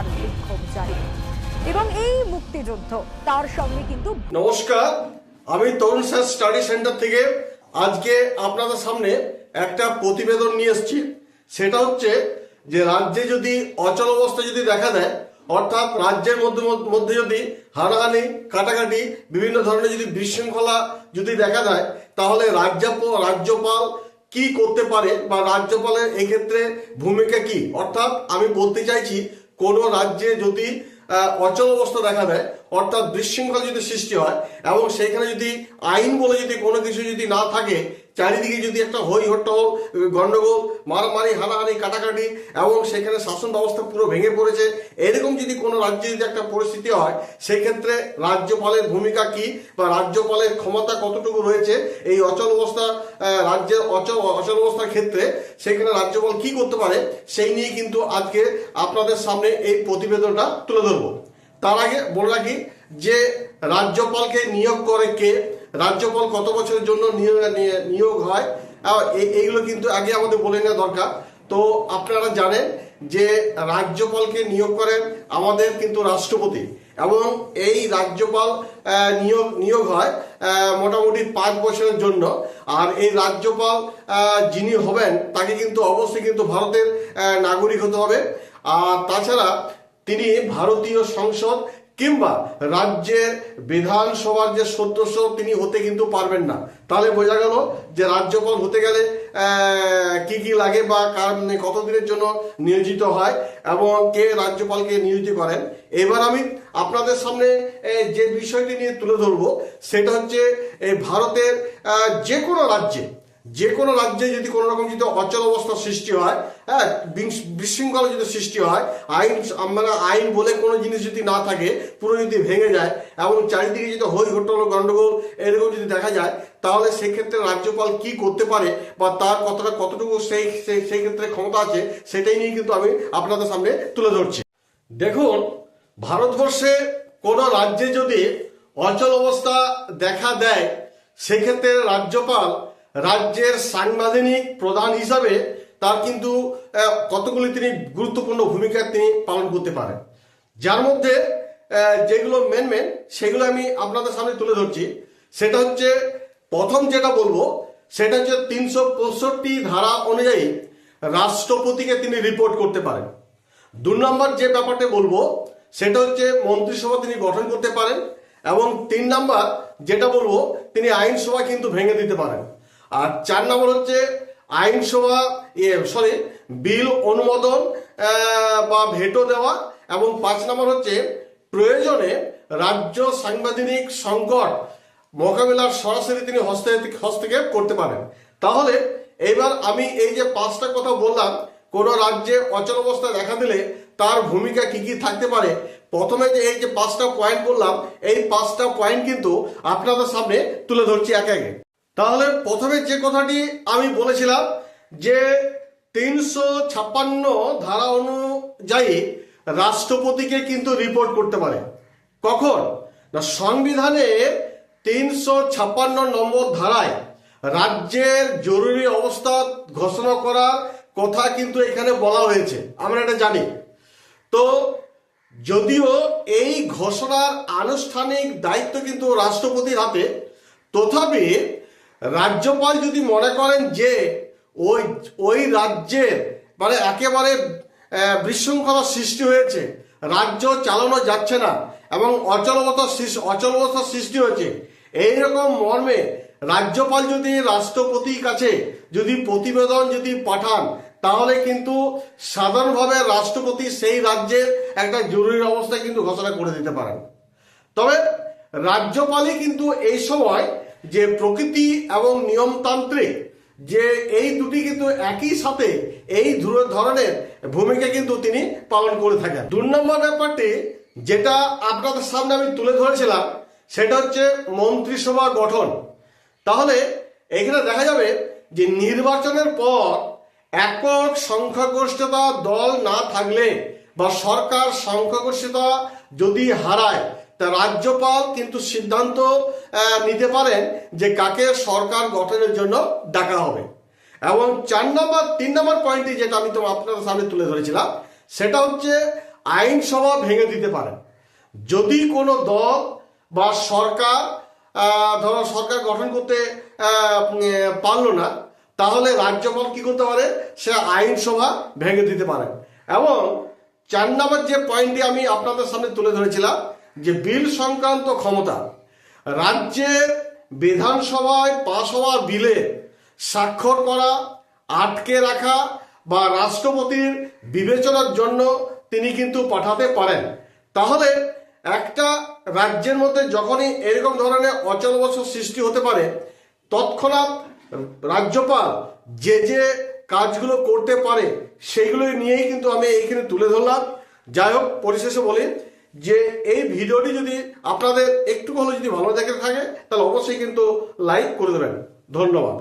তার বিক্ষোভ জারি। এবং এই মুক্তিযুদ্ধ, তার সঙ্গে কিন্তু নমস্কার, আমি তরুণ স্যার স্টাডি সেন্টার থেকে আজকে আপনাদের সামনে একটা প্রতিবেদন নিয়ে এসেছি। সেটা হচ্ছে যে রাজ্যে যদি অচল অবস্থা যদি দেখা দেয়, অর্থাৎ রাজ্যের মধ্যে মধ্যে যদি হানাহানি, কাটাকাটি, বিভিন্ন ধরনের যদি বিশৃঙ্খলা যদি দেখা দেয়, তাহলে রাজ্যপাল রাজ্যপাল কি করতে পারে বা রাজ্যপালের এক্ষেত্রে ভূমিকা কি? অর্থাৎ আমি বলতে চাইছি কোনো রাজ্যে যদি অচল অবস্থা দেখা দেয়, অর্থাৎ বিশৃঙ্খলা যদি সৃষ্টি হয়, এবং সেখানে যদি আইন বলে যদি কোনো কিছু যদি না থাকে চারিদিকে যদি একটা হই হট্টগোল গন্ডগোল, মারামারি, হানাহানি, কাটাকাটি এবং সেখানে শাসন ব্যবস্থা পুরো ভেঙে পড়েছে, এরকম যদি কোনো রাজ্যে যদি একটা পরিস্থিতি হয়, সেক্ষেত্রে রাজ্যপালের ভূমিকা কি বা রাজ্যপালের ক্ষমতা কতটুকু রয়েছে? এই অচল অবস্থা রাজ্যের অচল অচল অবস্থার ক্ষেত্রে সেখানে রাজ্যপাল কি করতে পারে, সেই নিয়ে কিন্তু আজকে আপনাদের সামনে এই প্রতিবেদনটা তুলে ধরবো। তার আগে বলে রাখি যে রাজ্যপালকে নিয়োগ করে কে? রাজ্যপাল কত বছরের জন্য নিয়োগ হয়? এইগুলো কিন্তু আগে আমাদের বলে নেওয়া দরকার। তো আপনারা জানেন যে রাজ্যপালকে নিয়োগ করেন আমাদের কিন্তু রাষ্ট্রপতি এবং এই রাজ্যপাল নিয়োগ নিয়োগ হয় মোটামুটি পাঁচ বছরের জন্য। আর এই রাজ্যপাল যিনি হবেন তাকে কিন্তু অবশ্যই কিন্তু ভারতের নাগরিক হতে হবে। আর তাছাড়া তিনি ভারতীয় সংসদ কিংবা রাজ্যের বিধানসভার যে সদস্য তিনি হতে কিন্তু পারবেন না। তাহলে বোঝা গেল যে রাজ্যপাল হতে গেলে কি কি লাগে বা কার মানে কতদিনের জন্য নিয়োজিত হয় এবং কে রাজ্যপালকে নিয়োজিত করেন। এবার আমি আপনাদের সামনে যে বিষয়টি নিয়ে তুলে ধরবো, সেটা হচ্ছে ভারতের যে কোনো রাজ্যে যে কোনো রাজ্যে যদি কোনো রকম যদি অচল অবস্থা সৃষ্টি হয় হ্যাঁ বিশ- বিশৃঙ্খলা যদি সৃষ্টি হয়, আইন মানে আইন বলে কোনো জিনিস যদি না থাকে, পুরো যদি ভেঙে যায়, এবং চারিদিকে যদি হই হট্টল গন্ডগোল এরকম যদি দেখা যায়, তাহলে সেক্ষেত্রে রাজ্যপাল কি করতে পারে বা তার কতটা, কতটুকু সেই- সেই ক্ষেত্রে ক্ষমতা আছে, সেটাই নিয়ে কিন্তু আমি আপনাদের সামনে তুলে ধরছি। দেখুন, ভারতবর্ষে কোনো রাজ্যে যদি অচল অবস্থা দেখা দেয়, সেক্ষেত্রে রাজ্যপাল রাজ্যের সাংবিধানিক প্রধান হিসাবে তার কিন্তু কতগুলি তিনি গুরুত্বপূর্ণ ভূমিকা তিনি পালন করতে পারেন। যার মধ্যে যেগুলো মেন মেন সেগুলো আমি আপনাদের সামনে তুলে ধরছি। সেটা হচ্ছে, প্রথম যেটা বলব, সেটা হচ্ছে তিনশো পঁয়ষট্টি ধারা অনুযায়ী রাষ্ট্রপতিকে তিনি রিপোর্ট করতে পারেন। দু নম্বর যে ব্যাপারটা বলব, সেটা হচ্ছে মন্ত্রিসভা তিনি গঠন করতে পারেন এবং তিন নাম্বার যেটা বলব, তিনি আইনসভা কিন্তু ভেঙে দিতে পারেন। আর চার নম্বর হচ্ছে আইনসভা সরি বিল অনুমোদন বা ভেটো দেওয়া এবং পাঁচ নম্বর হচ্ছে প্রয়োজনে রাজ্য সাংবিধানিক সংকট মোকাবিলার সরাসরি তিনি হস্তে- হস্তক্ষেপ করতে পারেন। তাহলে এবার আমি এই যে পাঁচটা কথা বললাম, কোন রাজ্যে অচল অবস্থা দেখা দিলে তার ভূমিকা কি কি থাকতে পারে? প্রথমে যে এই যে পাঁচটা পয়েন্ট বললাম, এই পাঁচটা পয়েন্ট কিন্তু আপনাদের সামনে তুলে ধরছি একে একে। তাহলে প্রথমে যে কথাটি আমি বলেছিলাম যে তিনশো ছাপ্পান্ন ধারা অনুযায়ী রাষ্ট্রপতিকে কিন্তু রিপোর্ট করতে পারে। কখন? না, সংবিধানে তিনশো ছাপ্পান্ন নম্বর ধারায় রাজ্যের জরুরি অবস্থা ঘোষণা করার কথা কিন্তু এখানে বলা হয়েছে। আমরা এটা জানি। তো যদিও এই ঘোষণার আনুষ্ঠানিক দায়িত্ব কিন্তু রাষ্ট্রপতির হাতে, তথাপি রাজ্যপাল যদি মনে করেন যে ওই ওই রাজ্যের মানে একেবারে বিশৃঙ্খলার সৃষ্টি হয়েছে, রাজ্য চালানো যাচ্ছে না এবং অচলবতা অচলবতার সৃষ্টি হয়েছে, এইরকম মর্মে রাজ্যপাল যদি রাষ্ট্রপতির কাছে যদি প্রতিবেদন যদি পাঠান, তাহলে কিন্তু সাধারণভাবে রাষ্ট্রপতি সেই রাজ্যের একটা জরুরি অবস্থা কিন্তু ঘোষণা করে দিতে পারেন। তবে রাজ্যপালই কিন্তু এই সময় যে প্রকৃতি এবং নিয়মতান্ত্রিক, যে এই দুটি কিন্তু একই সাথে এই ধরনের ভূমিকা কিন্তু তিনি পালন করে থাকেন। দু নম্বর ব্যাপারটি যেটা আপনাদের সামনে আমি তুলে ধরেছিলাম, সেটা হচ্ছে মন্ত্রিসভা গঠন। তাহলে এখানে দেখা যাবে যে নির্বাচনের পর একক সংখ্যাগরিষ্ঠতা দল না থাকলে বা সরকার সংখ্যাগরিষ্ঠতা যদি হারায় রাজ্যপাল কিন্তু সিদ্ধান্ত নিতে পারেন যে কাকে সরকার গঠনের জন্য ডাকা হবে। এবং চার নম্বর, তিন নম্বর পয়েন্টটি যেটা আমি তো আপনাদের সামনে তুলে ধরেছিলাম, সেটা হচ্ছে আইনসভা ভেঙে দিতে পারেন। যদি কোনো দল বা সরকার ধরো সরকার গঠন করতে পারল না, তাহলে রাজ্যপাল কি করতে পারে? সে আইনসভা ভেঙে দিতে পারে এবং চার নম্বর যে পয়েন্টটি আমি আপনাদের সামনে তুলে ধরেছিলাম যে বিল সংক্রান্ত ক্ষমতা রাজ্যের বিধানসভায় পাশ হওয়া বিলে স্বাক্ষর করা, আটকে রাখা বা রাষ্ট্রপতির বিবেচনার জন্য তিনি কিন্তু পাঠাতে পারেন। তাহলে একটা রাজ্যের মধ্যে যখনই এরকম ধরনের অচলবস্য সৃষ্টি হতে পারে, তৎক্ষণাৎ রাজ্যপাল যে যে কাজগুলো করতে পারে, সেইগুলো নিয়েই কিন্তু আমি এইখানে তুলে ধরলাম। যাই হোক, পরিশেষে বলি যে এই ভিডিওটি যদি আপনাদের একটু ভালো যদি ভালো দেখে থাকে, তাহলে অবশ্যই কিন্তু লাইক করে দেবেন। ধন্যবাদ।